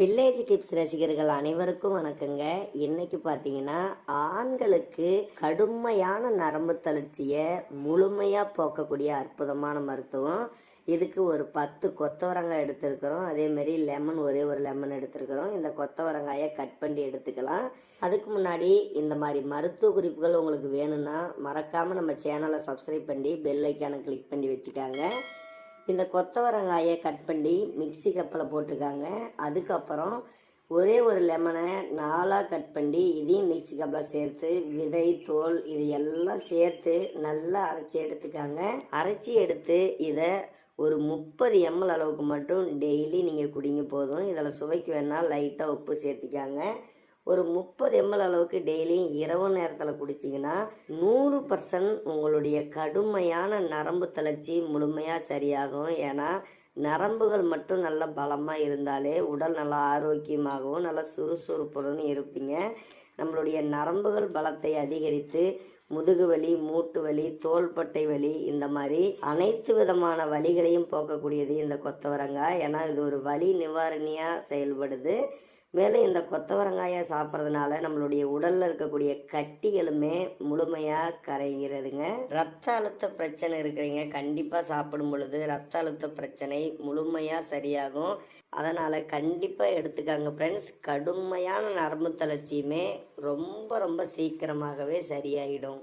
Village tips ரசிகர்கள் அனைவருக்கும் வணக்கங்க. இன்னைக்கு பார்த்தீங்கன்னா ஆண்களுக்கு கடுமையான நரம்பு தளர்ச்சியை முழுமையாக போக்கக்கூடிய அற்புதமான மருத்துவம். இதுக்கு ஒரு பத்து கொத்தவரங்காய் எடுத்திருக்கிறோம். அதேமாரி லெமன் ஒரே ஒரு லெமன் எடுத்திருக்கிறோம். இந்த கொத்தவரங்காயை கட் பண்ணி எடுத்துக்கலாம். அதுக்கு முன்னாடி இந்த மாதிரி மருத்துவ குறிப்புகள் உங்களுக்கு வேணும்னா மறக்காமல் நம்ம சேனலை சப்ஸ்கிரைப் பண்ணி பெல் ஐக்கானை கிளிக் பண்ணி வச்சுக்காங்க. இந்த கொத்தவரங்காயை கட் பண்ணி மிக்ஸி கப்பில் போட்டுக்காங்க. அதுக்கப்புறம் ஒரே ஒரு லெமனை நாலாக கட் பண்ணி இதையும் மிக்ஸி கப்பில் சேர்த்து விதை தோல் இது எல்லாம் சேர்த்து நல்லா அரைச்சி எடுத்துக்காங்க. அரைச்சி எடுத்து இதை ஒரு முப்பது எம்எல் அளவுக்கு மட்டும் டெய்லி நீங்கள் குடிங்க போதும். இதில் சுவைக்கு வேணால் லைட்டாக உப்பு சேர்த்திக்காங்க. ஒரு முப்பது எம்எல் அளவுக்கு டெய்லியும் இரவு நேரத்தில் குடிச்சிங்கன்னா நூறு பர்சன்ட் உங்களுடைய கடுமையான நரம்பு தளர்ச்சி முழுமையாக சரியாகும். ஏன்னா நரம்புகள் மட்டும் நல்ல பலமாக இருந்தாலே உடல் நல்லா ஆரோக்கியமாகவும் நல்லா சுறுசுறுப்புடன் இருப்பீங்க. நம்மளுடைய நரம்புகள் பலத்தை அதிகரித்து முதுகு வலி மூட்டு வலி தோள்பட்டை வலி இந்த மாதிரி அனைத்து விதமான வலிகளையும் போக்கக்கூடியது இந்த கொத்தவரங்காய். ஏன்னா இது ஒரு வலி நிவாரணியாக செயல்படுது. மேலும் இந்த கொத்தவரங்காயை சாப்பிட்றதுனால நம்மளுடைய உடலில் இருக்கக்கூடிய கட்டிகளுமே முழுமையாக கரைகிறதுங்க. ரத்த அழுத்த பிரச்சனை இருக்கிறீங்க கண்டிப்பாக சாப்பிடும் பொழுது ரத்த அழுத்த பிரச்சனை முழுமையாக சரியாகும். அதனால் கண்டிப்பாக எடுத்துக்காங்க ஃப்ரெண்ட்ஸ் கடுமையான நரம்பு தளர்ச்சியுமே ரொம்ப ரொம்ப சீக்கிரமாகவே சரியாயிடும்.